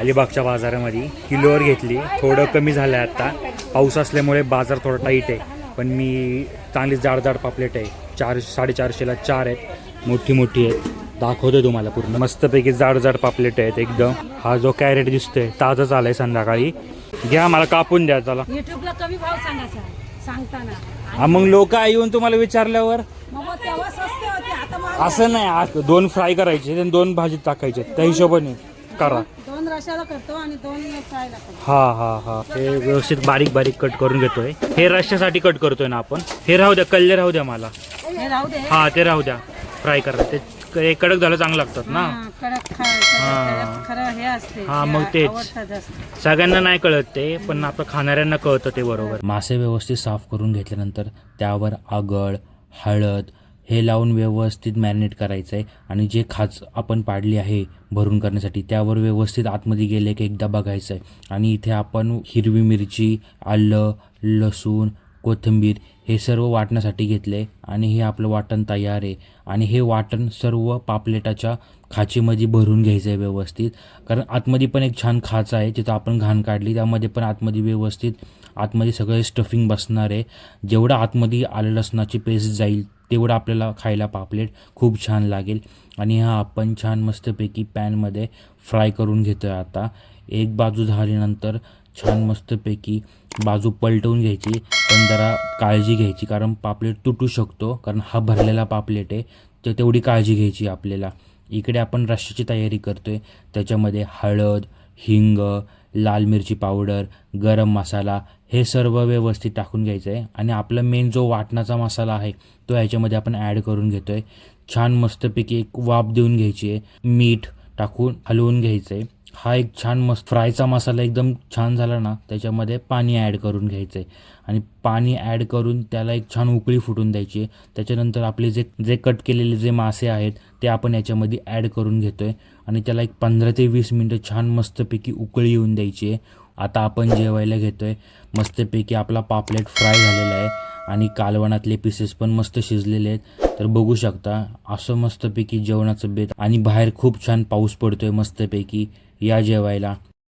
अलिबागच्या बाजारामध्ये किलोवर घेतली. थोडं कमी झालं आहे आत्ता पाऊस असल्यामुळे बाजार थोडा टाईट आहे. पण मी चांगली जाड जाड पापलेट आहे. चार साडेचारशेला चार आहेत. मोठी मोठी आहेत. दाखवतो तुम्हाला पूर्ण. मस्तपैकी जाड जाड पापलेट आहेत एकदम. हा जो कॅरेट दिसतोय ताजाच आलाय संध्याकाळी. घ्या मला कापून द्या त्याला युट्यूबला कमी भाव सांगायचा सांगताना. हा मग लोक येऊन तुम्हाला विचारल्यावर? असं नाही दोन फ्राय करायचे आणि दोन भाजीत टाकायचे. त्या हिशोबाने करा. रशाला करतो आणि दोन फ्रायला करतो हा हा हा. हे व्यवस्थित बारीक बारीक कट करून घेतोय. हे रश्श्यासाठी कट करतोय ना आपण. हे राहू द्या कल्ले राहू द्या मला. हे राहू दे. हा ते राहू द्या. फ्राय करा. ते क- कडक झालं चांगलं लागतात ना. हा, कडक हा. कडक खरं हे असते. हा, ते मग तेच. आवडतं जास्त. सगळ्यांना नाही कळत ते पण आपलं खाणाऱ्यांना कळतं ते बरोबर. मासे व्यवस्थित साफ करून घेतल्यानंतर त्यावर आगळ हळद हे लावून व्यवस्थित मॅरिनेट करायचं आहे आणि जे खाच आपण पाडली आहे भरून करण्यासाठी त्यावर व्यवस्थित आतमध्ये गेले की एकदा बघायचं आहे आणि इथे आपण हिरवी मिरची आलं लसूण कोथिंबीर हे सर्व वाटण्यासाठी घेतले. आणि हे आपलं वाटण तयार आहे. आणि हे वाटण सर्व पापलेटाच्या खाचीमध्ये भरून घ्यायचं आहे व्यवस्थित. कारण आतमध्ये पण एक छान खाच आहे तिथं आपण घाण काढली. त्यामध्ये पण आतमध्ये व्यवस्थित आतमध्ये सगळे स्टफिंग बसणार आहे. जेवढं आतमध्ये आलं लसणाची पेस्ट जाईल तेवढं आपल्याला खायला पापलेट खूप छान लागेल. आणि हा आपण छान मस्तपैकी पॅनमध्ये फ्राय करून घेतो आहे आता. एक बाजू झाल्यानंतर छान मस्तपैकी बाजू पलटवून घ्यायची. पण जरा काळजी घ्यायची कारण पापलेट तुटू शकतो कारण हा भरलेला पापलेट आहे. तर तेवढी काळजी घ्यायची आपल्याला. इकडे आपण रश्श्याची तयारी करतो आहे त्याच्यामध्ये हळद हिंग लाल मिरची पावडर गरम मसाला हे सर्व व्यवस्थित टाकून घ्यायचं आहे आणि आपला मेन जो वाटणाचा मसाला आहे तो ह्याच्यामध्ये आपण ॲड करून घेतो आहे छान मस्तपैकी एक वाफ देऊन घ्यायची आहे. मीठ टाकून हलवून घ्यायचं आहे हा एक छान मस्त फ्रायचा मसाला एकदम छान झाला ना त्याच्यामध्ये पाणी ॲड करून घ्यायचं आहे आणि पाणी ॲड करून त्याला एक छान उकळी फुटून द्यायची. आहे त्याच्यानंतर आपले जे जे कट केलेले जे मासे आहेत ते आपण याच्यामध्ये ॲड करून घेतो आहे आणि त्याला एक पंधरा ते वीस मिनटं छान मस्तपैकी उकळी येऊन द्यायची आहे. आता आपण जेवायला घेतो आहे मस्तपैकी आपला पापलेट फ्राय झालेला आहे आणि कालवणातले पीसेस पण मस्त शिजलेले आहेत. तर बघू शकता असं मस्तपैकी जेवणाचं बेत आणि बाहेर खूप छान पाऊस पडतोय मस्तपैकी या जेवायला.